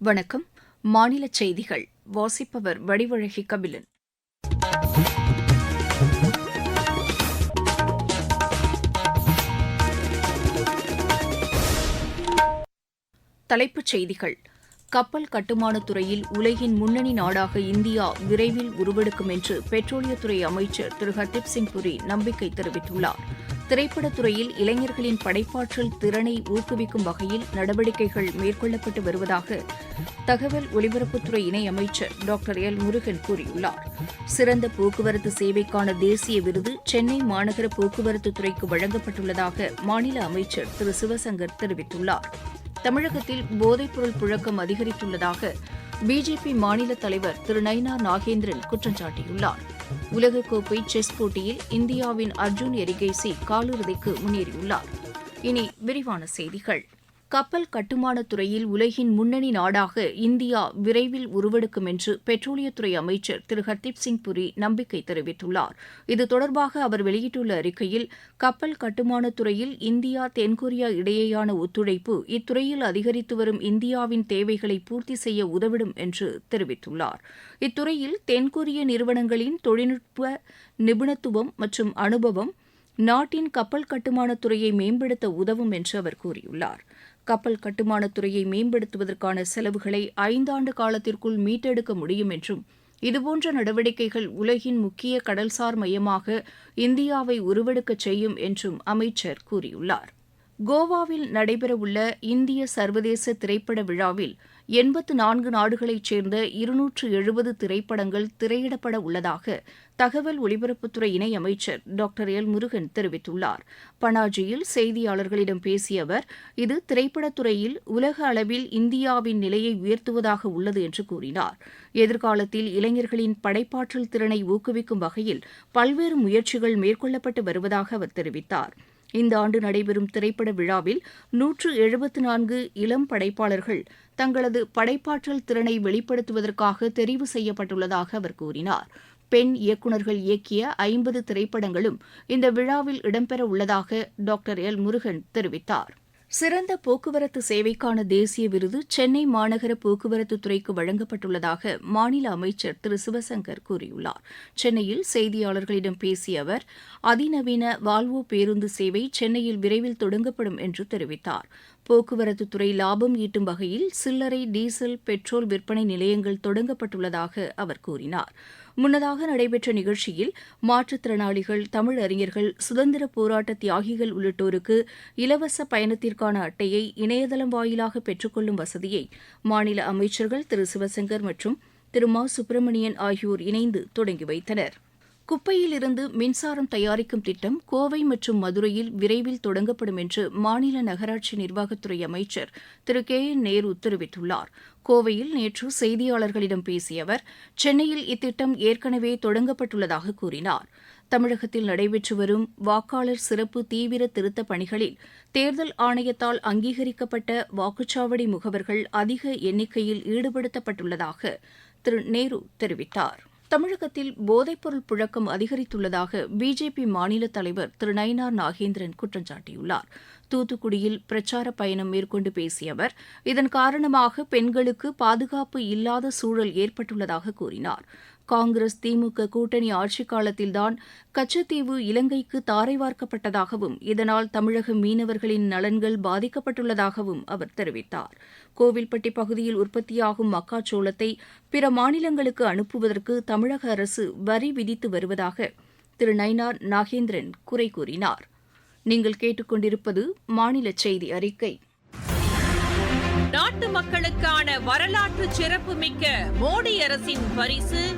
வணக்கம். மாநில செய்திகள். வாசிப்பவர் வடிவழகி கபிலன். தலைப்புச் செய்திகள். கப்பல் கட்டுமானத் துறையில் உலகின் முன்னணி நாடாக இந்தியா விரைவில் உருவெடுக்கும் என்று பெட்ரோலியத்துறை அமைச்சர் திரு. ஹர்தீப் சிங் புரி நம்பிக்கை தெரிவித்துள்ளாா் திரைப்படத்துறையில் இளைஞர்களின் படைப்பாற்றல் திறனை ஊக்குவிக்கும் வகையில் நடவடிக்கைகள் மேற்கொள்ளப்பட்டு வருவதாக தகவல் ஒலிபரப்புத்துறை இணையமைச்சர் டாக்டர் எல் முருகன் கூறியுள்ளார். சிறந்த போக்குவரத்து சேவைக்கான தேசிய விருது சென்னை மாநகர போக்குவரத்து துறைக்கு வழங்கப்பட்டுள்ளதாக மாநில அமைச்சர் திரு சிவசங்கர் தெரிவித்துள்ளார். தமிழகத்தில் போதைப்பொருள் புழக்கம் அதிகரித்துள்ளதாக பிஜேபி மாநில தலைவர் திரு நயினார் நாகேந்திரன் குற்றம் சாட்டியுள்ளார். உலகக்கோப்பை செஸ் போட்டியில் இந்தியாவின் அர்ஜுன் எரிகேசி காலிறுதிக்கு முன்னேறியுள்ளார். இனி விரிவான செய்திகள். கப்பல் கட்டுமானத் துறையில் உலகின் முன்னணி நாடாக இந்தியா விரைவில் உருவெடுக்கும் என்று பெட்ரோலியத்துறை அமைச்சர் திரு. ஹர்தீப் சிங் புரி நம்பிக்கை தெரிவித்துள்ளார். இது தொடர்பாக அவர் வெளியிட்டுள்ள அறிக்கையில் கப்பல் கட்டுமானத் துறையில் இந்தியா தென்கொரியா இடையேயான ஒத்துழைப்பு இத்துறையில் அதிகரித்து வரும் இந்தியாவின் தேவைகளை பூர்த்தி செய்ய உதவிடும் என்று தெரிவித்துள்ளார். இத்துறையில் தென்கொரிய நிறுவனங்களின் தொழில்நுட்ப நிபுணத்துவம் மற்றும் அனுபவம் நாட்டின் கப்பல் கட்டுமானத் துறையை மேம்படுத்த உதவும் என்று அவர் கூறியுள்ளார். கப்பல் கட்டுமானத் துறையை மேம்படுத்துவதற்கான செலவுகளை ஐந்தாண்டு காலத்திற்குள் மீட்டெடுக்க முடியும் என்றும் இதுபோன்ற நடவடிக்கைகள் உலகின் முக்கிய கடல்சார் மையமாக இந்தியாவை உருவெடுக்கச் செய்யும் என்றும் அமைச்சர் கூறியுள்ளார். கோவாவில் நடைபெறவுள்ள இந்திய சர்வதேச திரைப்பட விழாவில் எண்பத்து நான்கு நாடுகளைச் சேர்ந்த இருநூற்று எழுபது திரைப்படங்கள் திரையிடப்பட உள்ளதாக தகவல் ஒலிபரப்புத்துறை இணையமைச்சர் டாக்டர் எல் முருகன் தெரிவித்துள்ளார். பனாஜியில் செய்தியாளர்களிடம் பேசிய அவர் இது திரைப்படத்துறையில் உலக அளவில் இந்தியாவின் நிலையை உயர்த்துவதாக உள்ளது என்று கூறினார். எதிர்காலத்தில் இளைஞர்களின் படைப்பாற்றல் திறனை ஊக்குவிக்கும் வகையில் பல்வேறு முயற்சிகள் மேற்கொள்ளப்பட்டு வருவதாக அவர் தெரிவித்தார். இந்த ஆண்டு நடைபெறும் திரைப்பட விழாவில் நூற்று எழுபத்து நான்கு இளம் படைப்பாளர்கள் தங்களது படைப்பாற்றல் திறனை வெளிப்படுத்துவதற்காக தெரிவு செய்யப்பட்டுள்ளதாக அவர் கூறினார். பெண் இயக்குநர்கள் இயக்கிய ஐம்பது திரைப்படங்களும் இந்த விழாவில் இடம்பெற உள்ளதாக டாக்டர் எல் முருகன் தெரிவித்தார். சிறந்த போக்குவரத்து சேவைக்கான தேசிய விருது சென்னை மாநகர போக்குவரத்து துறைக்கு வழங்கப்பட்டுள்ளதாக மாநில அமைச்சர் திரு சிவசங்கர் கூறியுள்ளார். சென்னையில் செய்தியாளர்களிடம் பேசிய அவர் அதிநவீன வால்வோ பேருந்து சேவை சென்னையில் விரைவில் தொடங்கப்படும் என்று தெரிவித்தார். போக்குவரத்து துறை லாபம் ஈட்டும் வகையில் சில்லறை டீசல் பெட்ரோல் விற்பனை நிலையங்கள் தொடங்கப்பட்டுள்ளதாக அவர் கூறினார். முன்னதாக நடைபெற்ற நிகழ்ச்சியில் மாற்றுத்திறனாளிகள் தமிழறிஞர்கள் சுதந்திர போராட்ட தியாகிகள் உள்ளிட்டோருக்கு இலவச பயணத்திற்கான அட்டையை இணையதளம் வாயிலாக பெற்றுக்கொள்ளும் வசதியை மாநில அமைச்சர்கள் திரு. சிவசங்கர் மற்றும் திரு. மா. சுப்பிரமணியன் ஆகியோர் இணைந்து தொடங்கி வைத்தனர். குப்பையிலிருந்து மின்சாரம் தயாரிக்கும் திட்டம் கோவை மற்றும் மதுரையில் விரைவில் தொடங்கப்படும் என்று மாநில நகராட்சி நிர்வாகத்துறை அமைச்சர் திரு கே என் நேரு தெரிவித்துள்ளார். கோவையில் நேற்று செய்தியாளர்களிடம் பேசிய அவர் சென்னையில் இத்திட்டம் ஏற்கனவே தொடங்கப்பட்டுள்ளதாக கூறினார். தமிழகத்தில் நடைபெற்று வரும் வாக்காளர் சிறப்பு தீவிர திருத்தப் பணிகளில் தேர்தல் ஆணையத்தால் அங்கீகரிக்கப்பட்ட வாக்குச்சாவடி முகவர்கள் அதிக எண்ணிக்கையில் ஈடுபடுத்தப்பட்டுள்ளதாக திரு நேரு தெரிவித்தார். தமிழகத்தில் போதைப்பொருள் புழக்கம் அதிகரித்துள்ளதாக பிஜேபி மாநில தலைவர் திரு நயினார் நாகேந்திரன் குற்றம் சாட்டியுள்ளார். தூத்துக்குடியில் பிரச்சார பயணம் மேற்கொண்டு பேசிய அவர் இதன் காரணமாக பெண்களுக்கு பாதுகாப்பு இல்லாத சூழல் ஏற்பட்டுள்ளதாக கூறினார். காங்கிரஸ் திமுக கூட்டணி ஆட்சிக் காலத்தில்தான் கச்சத்தீவு இலங்கைக்கு தாரை வார்க்கப்பட்டதாகவும் இதனால் தமிழக மீனவர்களின் நலன்கள் பாதிக்கப்பட்டுள்ளதாகவும் அவர் தெரிவித்தார். கோவில்பட்டி பகுதியில் உற்பத்தியாகும் மக்காச்சோளத்தை பிற மாநிலங்களுக்கு அனுப்புவதற்கு தமிழக அரசு வரி விதித்து வருவதாக திரு. நயினார் நாகேந்திரன் குறை கூறினார். நீங்கள் கேட்டுக்கொண்டிருப்பது மாநில செய்தி அறிக்கை. நாட்டு மக்களுக்கான வரலாற்று சிறப்புமிக்க மோடி அரசின் பரிசு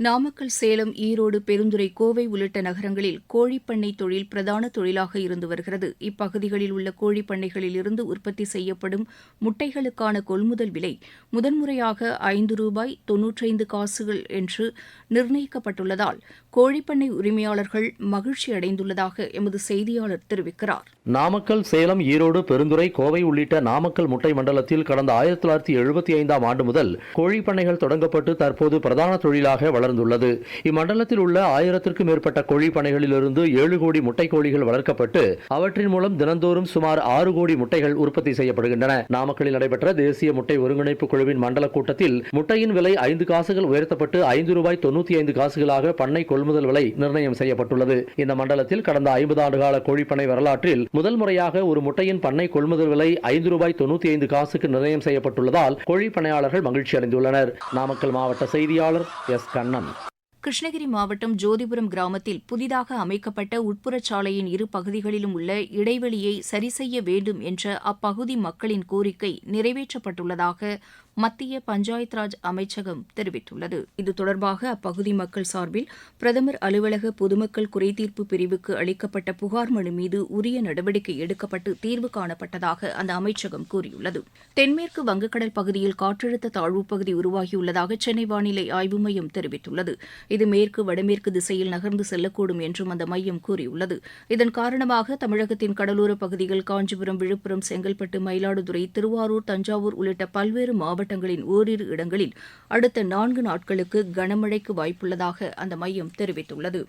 நாமக்கல் சேலம் ஈரோடு பெருந்துறை கோவை உள்ளிட்ட நகரங்களில் கோழிப்பண்ணை தொழில் பிரதான தொழிலாக இருந்து வருகிறது. இப்பகுதிகளில் உள்ள கோழிப்பண்ணைகளில் இருந்து உற்பத்தி செய்யப்படும் முட்டைகளுக்கான கொள்முதல் விலை முதன்முறையாக ஐந்து ரூபாய் தொன்னூற்றைந்து காசுகள் என்று நிர்ணயிக்கப்பட்டுள்ளதால் கோழிப்பண்ணை உரிமையாளர்கள் மகிழ்ச்சி அடைந்துள்ளதாக எமது செய்தியாளர் தெரிவிக்கிறார். நாமக்கல் சேலம் ஈரோடு பெருந்துறை கோவை உள்ளிட்ட நாமக்கல் முட்டை மண்டலத்தில் கடந்த ஆயிரத்தி தொள்ளாயிரத்தி எழுபத்தி ஐந்தாம் ஆண்டு முதல் கோழிப்பண்ணைகள் தொடங்கப்பட்டு தற்போது பிரதான தொழிலாக வளர்ந்துள்ளது இம்மண்டலத்தில் உள்ள ஆயிரத்திற்கும் மேற்பட்ட கோழிப் ஏழு கோடி முட்டை கோழிகள் வளர்க்கப்பட்டு அவற்றின் மூலம் தினந்தோறும் சுமார் ஆறு கோடி முட்டைகள் உற்பத்தி செய்யப்படுகின்றன. நாமக்கல்லில் நடைபெற்ற தேசிய முட்டை ஒருங்கிணைப்பு குழுவின் மண்டல கூட்டத்தில் முட்டையின் விலை ஐந்து காசுகள் உயர்த்தப்பட்டு ஐந்து ரூபாய் தொண்ணூத்தி ஐந்து காசுகளாக பண்ணை கொள்முதல் விலை நிர்ணயம் செய்யப்பட்டுள்ளது. இந்த மண்டலத்தில் கடந்த ஐம்பது ஆண்டு கால கோழிப்பனை வரலாற்றில் முதல் முறையாக ஒரு முட்டையின் பண்ணை கொள்முதல் விலை ஐந்து ரூபாய் தொண்ணூத்தி ஐந்து காசுக்கு நிர்ணயம் செய்யப்பட்டுள்ளதால் கோழி பண்ணையாளர்கள் மகிழ்ச்சி அடைந்துள்ளனர் நாமக்கல் மாவட்ட செய்தியாளர் எஸ். கண்ணா. கண்ணன் கிருஷ்ணகிரி மாவட்டம் ஜோதிபுரம் கிராமத்தில் புதிதாக அமைக்கப்பட்ட உட்புறச் சாலையின் இரு பகுதிகளிலும் உள்ள இடைவெளியை சரி செய்ய வேண்டும் என்ற அப்பகுதி மக்களின் கோரிக்கை நிறைவேற்றப்பட்டுள்ளதாக மத்திய பஞ்சாயத் ராஜ் அமைச்சகம் தெரிவித்துள்ளது. இது தொடர்பாக அப்பகுதி மக்கள் சார்பில் பிரதமர் அலுவலக பொதுமக்கள் குறைதீர்ப்பு பிரிவுக்கு அளிக்கப்பட்ட புகார் மனு மீது உரிய நடவடிக்கை எடுக்கப்பட்டு தீர்வு காணப்பட்டதாக அந்த அமைச்சகம் கூறியுள்ளது. தென்மேற்கு வங்கக்கடல் பகுதியில் காற்றழுத்த தாழ்வுப் பகுதி உருவாகியுள்ளதாக சென்னை வானிலை ஆய்வு மையம் தெரிவித்துள்ளது. இது மேற்கு வடமேற்கு திசையில் நகர்ந்து செல்லக்கூடும் என்றும் அந்த மையம் கூறியுள்ளது. இதன் காரணமாக தமிழகத்தின் கடலோர பகுதிகள் காஞ்சிபுரம் விழுப்புரம் செங்கல்பட்டு மயிலாடுதுறை திருவாரூர் தஞ்சாவூர் உள்ளிட்ட பல்வேறு மாவட்ட மாவட்டங்களின் ஓரிரு இடங்களில் அடுத்த நான்கு நாட்களுக்கு கனமழைக்கு வாய்ப்புள்ளதாக அந்த மையம் தெரிவித்துள்ளது.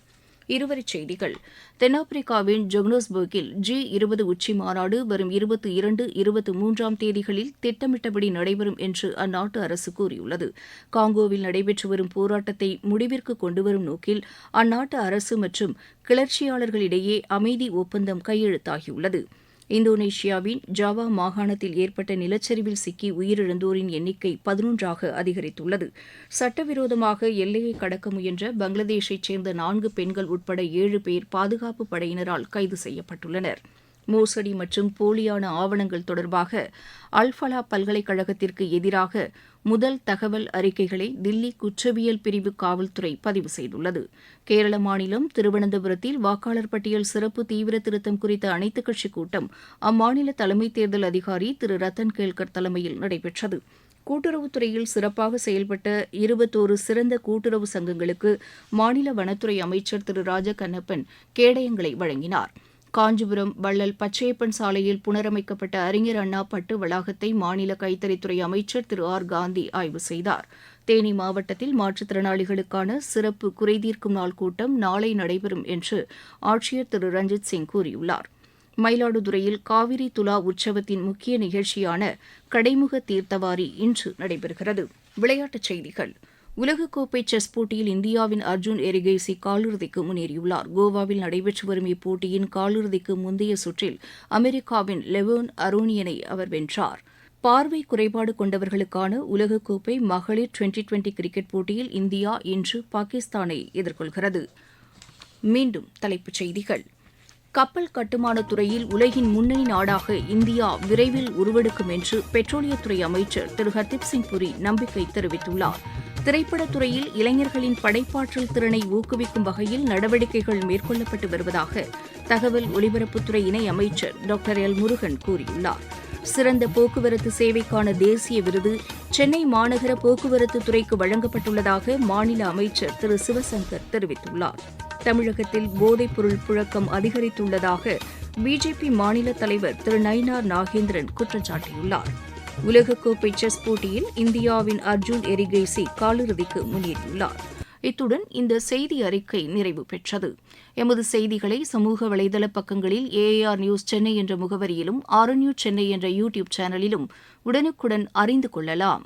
இருவரிச் செய்திகள். தென்னாப்பிரிக்காவின் ஜொக்னோஸ்பர்கில் ஜி இருபது உச்சி மாநாடு வரும் இருபத்தி இரண்டு இருபத்தி மூன்றாம் தேதிகளில் திட்டமிட்டபடி நடைபெறும் என்று அந்நாட்டு அரசு கூறியுள்ளது. காங்கோவில் நடைபெற்று வரும் போராட்டத்தை முடிவிற்கு கொண்டுவரும் நோக்கில் அந்நாட்டு அரசு மற்றும் கிளர்ச்சியாளர்களிடையே அமைதி ஒப்பந்தம் கையெழுத்தாகியுள்ளது. இந்தோனேஷியாவின் ஜாவா மாகாணத்தில் ஏற்பட்ட நிலச்சரிவில் சிக்கி உயிரிழந்தோரின் எண்ணிக்கை பதினொன்றாக அதிகரித்துள்ளது. சட்டவிரோதமாக எல்லையை கடக்க முயன்ற பங்களாதேஷைச் சேர்ந்த நான்கு பெண்கள் உட்பட ஏழு பேர் பாதுகாப்பு படையினரால் கைது செய்யப்பட்டுள்ளனா் மோசடி மற்றும் போலியான ஆவணங்கள் தொடர்பாக அல்ஃபலா பல்கலைக்கழகத்திற்கு எதிராக முதல் தகவல் அறிக்கைகளை தில்லி குற்றவியல் பிரிவு காவல்துறை பதிவு செய்துள்ளது. கேரள மாநிலம் திருவனந்தபுரத்தில் வாக்காளர் பட்டியல் சிறப்பு தீவிர திருத்தம் குறித்த அனைத்துக் கட்சிக் கூட்டம் அம்மாநில தலைமை தேர்தல் அதிகாரி திரு. ரத்தன் கேல்கர் தலைமையில் நடைபெற்றது. கூட்டுறவுத்துறையில் சிறப்பாக செயல்பட்ட இருபத்தோரு சிறந்த கூட்டுறவு சங்கங்களுக்கு மாநில வனத்துறை அமைச்சர் திரு. ராஜ கண்ணப்பன் கேடயங்களை வழங்கினார். காஞ்சிபுரம் வள்ளல் பச்சையப்பன் சாலையில் புனரமைக்கப்பட்ட அறிஞர் அண்ணா பட்டு வளாகத்தை மாநில கைத்தறித்துறை அமைச்சர் திரு ஆர் காந்தி ஆய்வு செய்தார். தேனி மாவட்டத்தில் மாற்றுத்திறனாளிகளுக்கான சிறப்பு குறைதீர்க்கும் நாள் கூட்டம் நாளை நடைபெறும் என்று ஆட்சியர் திரு ரஞ்சித் சிங் கூறியுள்ளார். மயிலாடுதுறையில் காவிரி துலா உற்சவத்தின் முக்கிய நிகழ்ச்சியான கடைமுக தீர்த்தவாரி இன்று நடைபெறுகிறது. விளையாட்டுச் செய்திகள். உலகக்கோப்பை செஸ் போட்டியில் இந்தியாவின் அர்ஜுன் எரிகேசி காலிறுதிக்கு முன்னேறியுள்ளார். கோவாவில் நடைபெற்று வரும் இப்போட்டியின் காலிறுதிக்கு முந்தைய சுற்றில் அமெரிக்காவின் லெவோன் அரோனியனை அவர் வென்றார். பார்வை குறைபாடு கொண்டவர்களுக்கான உலகக்கோப்பை மகளிர் டுவெண்டி டுவெண்டி கிரிக்கெட் போட்டியில் இந்தியா இன்று பாகிஸ்தானை எதிர்கொள்கிறது. மீண்டும் தலைப்புச் செய்திகள். கப்பல் கட்டுமானத் துறையில் உலகின் முன்னணி நாடாக இந்தியா விரைவில் உருவெடுக்கும் என்று பெட்ரோலியத்துறை அமைச்சர் திரு ஹர்தீப் சிங் புரி நம்பிக்கை தெரிவித்துள்ளார். திரைப்படத்துறையில் இளைஞர்களின் படைப்பாற்றல் திறனை ஊக்குவிக்கும் வகையில் நடவடிக்கைகள் மேற்கொள்ளப்பட்டு வருவதாக தகவல் ஒலிபரப்புத்துறை இணை அமைச்சர் டாக்டர் எல் முருகன் கூறியுள்ளார். சிறந்த போக்குவரத்து சேவைக்கான தேசிய விருது சென்னை மாநகர போக்குவரத்து துறைக்கு வழங்கப்பட்டுள்ளதாக மாநில அமைச்சர் திரு சிவசங்கர் தெரிவித்துள்ளார். தமிழகத்தில் போதைப்பொருள் புழக்கம் அதிகரித்துள்ளதாக பிஜேபி மாநில தலைவர் திரு நயினார் நாகேந்திரன் குற்றம் சாட்டியுள்ளாா் உலகக்கோப்பை செஸ் போட்டியில் இந்தியாவின் அர்ஜுன் எரிகேசி காலிறுதிக்கு முன்னேறியுள்ளார். இத்துடன் இந்த செய்தி அறிக்கை நிறைவு பெற்றது. எமது செய்திகளை சமூக வலைதள பக்கங்களில் ஏஆர் நியூஸ் சென்னை என்ற முகவரியிலும் ஆர் நியூஸ் சென்னை என்ற யூடியூப் சேனலிலும் உடனுக்குடன் அறிந்து கொள்ளலாம்.